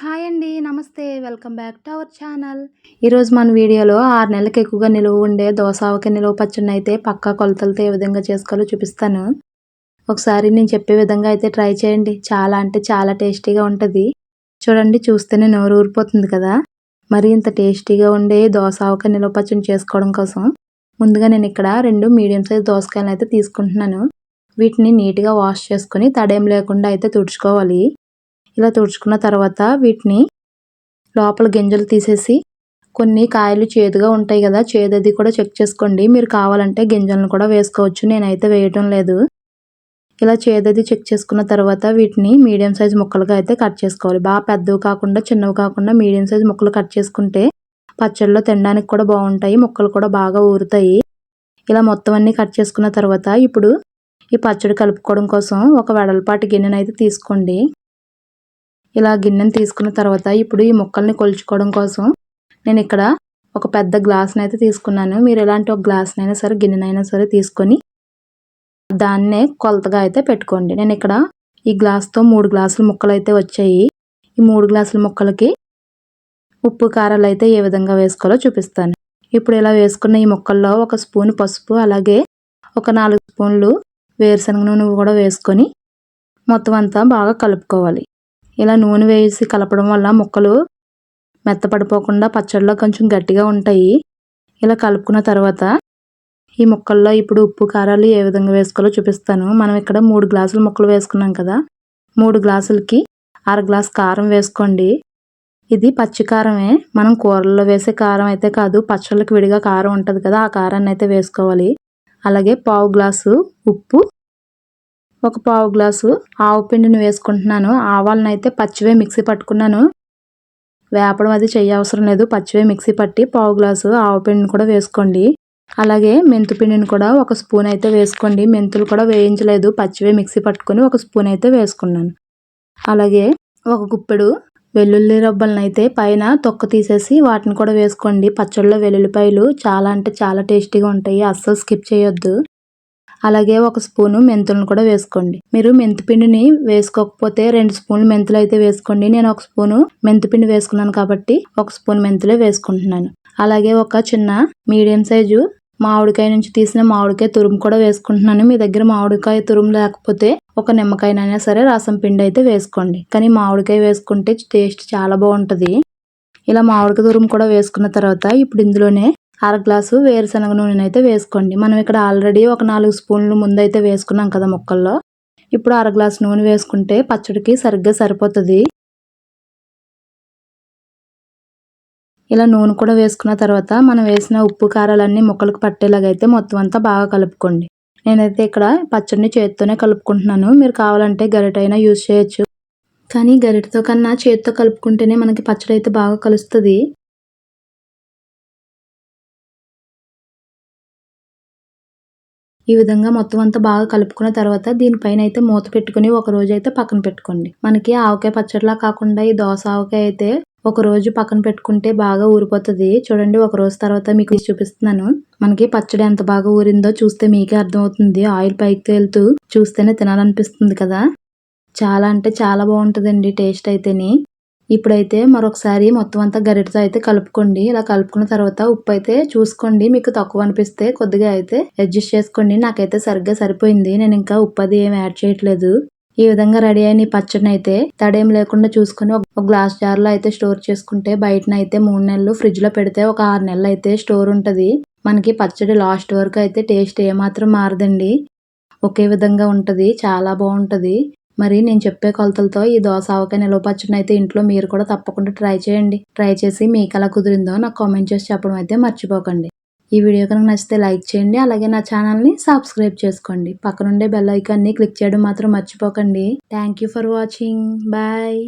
Hi అండి నమస్తే welcome back to our channel. ఈరోజు మన వీడియోలో ఆరు నెలలకు ఎక్కువగా నిలువ ఉండే దోసావక నిలువ పచ్చడిని అయితే పక్కా కొలతలతో ఏ విధంగా చేసుకోవాలో చూపిస్తాను. ఒకసారి నేను చెప్పే విధంగా అయితే ట్రై చేయండి. చాలా అంటే చాలా టేస్టీగా ఉంటుంది. చూడండి చూస్తేనే నోరు ఊరిపోతుంది కదా. మరి ఇంత టేస్టీగా ఉండే దోసావక నిలువ పచ్చడిని చేసుకోవడం కోసం ముందుగా నేను ఇక్కడ రెండు మీడియం సైజ్ దోసకాయలను అయితే తీసుకుంటున్నాను. వీటిని నీట్గా వాష్ చేసుకుని తడేం లేకుండా అయితే తుడుచుకోవాలి. ఇలా తుడుచుకున్న తర్వాత వీటిని లోపల గింజలు తీసేసి కొన్ని కాయలు చేదుగా ఉంటాయి కదా చేదది కూడా చెక్ చేసుకోండి. మీరు కావాలంటే గింజలను కూడా వేసుకోవచ్చు. నేనైతే వేయటం లేదు. ఇలా చేదది చెక్ చేసుకున్న తర్వాత వీటిని మీడియం సైజ్ ముక్కలుగా అయితే కట్ చేసుకోవాలి. బాగా పెద్దవి కాకుండా చిన్నవి కాకుండా మీడియం సైజ్ ముక్కలు కట్ చేసుకుంటే పచ్చడిలో తినడానికి కూడా బాగుంటాయి. ముక్కలు కూడా బాగా ఊరుతాయి. ఇలా మొత్తం అన్నీ కట్ చేసుకున్న తర్వాత ఇప్పుడు ఈ పచ్చడి కలుపుకోవడం కోసం ఒక వెడల్పాటి గిన్నెనైతే తీసుకోండి. ఇలా గిన్నెను తీసుకున్న తర్వాత ఇప్పుడు ఈ ముక్కల్ని కొలుచుకోవడం కోసం నేను ఇక్కడ ఒక పెద్ద గ్లాస్ని అయితే తీసుకున్నాను. మీరు ఎలాంటి ఒక గ్లాస్నైనా సరే గిన్నెనైనా సరే తీసుకొని దాన్నే కొలతగా అయితే పెట్టుకోండి. నేను ఇక్కడ ఈ గ్లాస్తో మూడు గ్లాసుల ముక్కలు అయితే వచ్చాయి. ఈ మూడు గ్లాసుల ముక్కలకి ఉప్పు కారాలు అయితే ఏ విధంగా వేసుకోవాలో చూపిస్తాను. ఇప్పుడు ఇలా వేసుకున్న ఈ ముక్కల్లో ఒక స్పూన్ పసుపు అలాగే ఒక నాలుగు స్పూన్లు వేరుశనగ నూనె కూడా వేసుకొని మొత్తం అంతా బాగా కలుపుకోవాలి. ఇలా నూనె వేసి కలపడం వల్ల ముక్కలు మెత్తపడిపోకుండా పచ్చడిలో కొంచెం గట్టిగా ఉంటాయి. ఇలా కలుపుకున్న తర్వాత ఈ ముక్కల్లో ఇప్పుడు ఉప్పు కారాలు ఏ విధంగా వేసుకోవాలో చూపిస్తాను. మనం ఇక్కడ మూడు గ్లాసులు ముక్కలు వేసుకున్నాం కదా. మూడు గ్లాసులకి అర గ్లాస్ కారం వేసుకోండి. ఇది పచ్చి కారమే. మనం కూరల్లో వేసే కారం అయితే కాదు పచ్చళ్ళకి విడిగా కారం ఉంటుంది కదా ఆ కారాన్ని అయితే వేసుకోవాలి. అలాగే పావు గ్లాసు ఉప్పు ఒక పావు గ్లాసు ఆవు పిండిని వేసుకుంటున్నాను. ఆవాలను అయితే పచ్చివే మిక్సీ పట్టుకున్నాను. వేపడం అది చేయవసరం అవసరం లేదు. పచ్చివే మిక్సీ పట్టి పావు గ్లాసు ఆవు పిండిని కూడా వేసుకోండి. అలాగే మెంతు పిండిని కూడా ఒక స్పూన్ అయితే వేసుకోండి. మెంతులు కూడా వేయించలేదు. పచ్చివే మిక్సీ పట్టుకొని ఒక స్పూన్ అయితే వేసుకున్నాను. అలాగే ఒక గుప్పెడు వెల్లుల్లి రబ్బలను అయితే పైన తొక్క తీసేసి వాటిని కూడా వేసుకోండి. పచ్చళ్ళలో వెల్లుల్లిపాయలు చాలా అంటే చాలా టేస్టీగా ఉంటాయి. అస్సలు స్కిప్ చేయొద్దు. అలాగే ఒక స్పూను మెంతులను కూడా వేసుకోండి. మీరు మెంతిపిండిని వేసుకోకపోతే రెండు స్పూన్లు మెంతులు అయితే వేసుకోండి. నేను ఒక స్పూను మెంతిపిండి వేసుకున్నాను కాబట్టి ఒక స్పూన్ మెంతులే వేసుకుంటున్నాను. అలాగే ఒక చిన్న మీడియం సైజు మామిడికాయ నుంచి తీసిన మామిడికాయ తురుము కూడా వేసుకుంటున్నాను. మీ దగ్గర మామిడికాయ తురుము లేకపోతే ఒక నిమ్మకాయనైనా సరే రసం పిండి అయితే వేసుకోండి. కానీ మామిడికాయ వేసుకుంటే టేస్ట్ చాలా బాగుంటుంది. ఇలా మామిడికాయ తురుము కూడా వేసుకున్న తర్వాత ఇప్పుడు ఇందులోనే అర గ్లాసు వేరుశనగ నూనెనైతే అయితే వేసుకోండి. మనం ఇక్కడ ఆల్రెడీ ఒక నాలుగు స్పూన్లు ముందు అయితే వేసుకున్నాం కదా ముక్కల్లో. ఇప్పుడు అర గ్లాసు నూనె వేసుకుంటే పచ్చడికి సరిగ్గా సరిపోతుంది. ఇలా నూనె కూడా వేసుకున్న తర్వాత మనం వేసిన ఉప్పు కారాలన్నీ ముక్కలకు పట్టేలాగైతే మొత్తం అంతా బాగా కలుపుకోండి. నేనైతే ఇక్కడ పచ్చడిని చేతితోనే కలుపుకుంటున్నాను. మీరు కావాలంటే గరిటైనా యూజ్ చేయొచ్చు. కానీ గరిటతో కన్నా చేతితో కలుపుకుంటేనే మనకి పచ్చడి అయితే బాగా కలుస్తుంది. ఈ విధంగా మొత్తం అంతా బాగా కలుపుకున్న తర్వాత దీనిపైన అయితే మూత పెట్టుకుని ఒక రోజు అయితే పక్కన పెట్టుకోండి. మనకి ఆవకాయ పచ్చడిలా కాకుండా ఈ దోశ ఆవకాయ అయితే ఒక రోజు పక్కన పెట్టుకుంటే బాగా ఊరిపోతుంది. చూడండి ఒక రోజు తర్వాత మీకు చూపిస్తున్నాను. మనకి పచ్చడి ఎంత బాగా ఊరిందో చూస్తే మీకే అర్థమవుతుంది. ఆయిల్ పైకి తేలుతూ చూస్తేనే తినాలనిపిస్తుంది కదా. చాలా అంటే చాలా బాగుంటుందండి టేస్ట్ అయితేనే. ఇప్పుడైతే మరొకసారి మొత్తం అంతా గరిటతో అయితే కలుపుకోండి. ఇలా కలుపుకున్న తర్వాత ఉప్పు అయితే చూసుకోండి. మీకు తక్కువ అనిపిస్తే కొద్దిగా అయితే అడ్జస్ట్ చేసుకోండి. నాకైతే సరిగ్గా సరిపోయింది. నేను ఇంకా ఉప్పు అది ఏమి యాడ్ చేయట్లేదు. ఈ విధంగా రెడీ అయిన పచ్చడిని అయితే తడేం లేకుండా చూసుకుని ఒక గ్లాస్ జార్లో అయితే స్టోర్ చేసుకుంటే బయటన అయితే మూడు నెలలు ఫ్రిడ్జ్లో పెడితే ఒక ఆరు నెలలు అయితే స్టోర్ ఉంటుంది. మనకి పచ్చడి లాస్ట్ వరకు అయితే టేస్ట్ ఏమాత్రం మారదండి. ఒకే విధంగా ఉంటుంది. చాలా బాగుంటుంది. మరి నేను చెప్పే కొలతలతో ఈ దోశ ఆవకాయ నిలవ పచ్చడిని అయితే ఇంట్లో మీరు కూడా తప్పకుండా ట్రై చేయండి. ట్రై చేసి మీకు ఎలా కుదిరిందో నాకు కామెంట్ చేసి చెప్పడం అయితే మర్చిపోకండి. ఈ వీడియో కనుక నచ్చితే లైక్ చేయండి అలాగే నా ఛానల్ని సబ్స్క్రైబ్ చేసుకోండి. పక్కనుండే బెల్ ఐకాన్ని క్లిక్ చేయడం మాత్రం మర్చిపోకండి. Thank you for watching. Bye.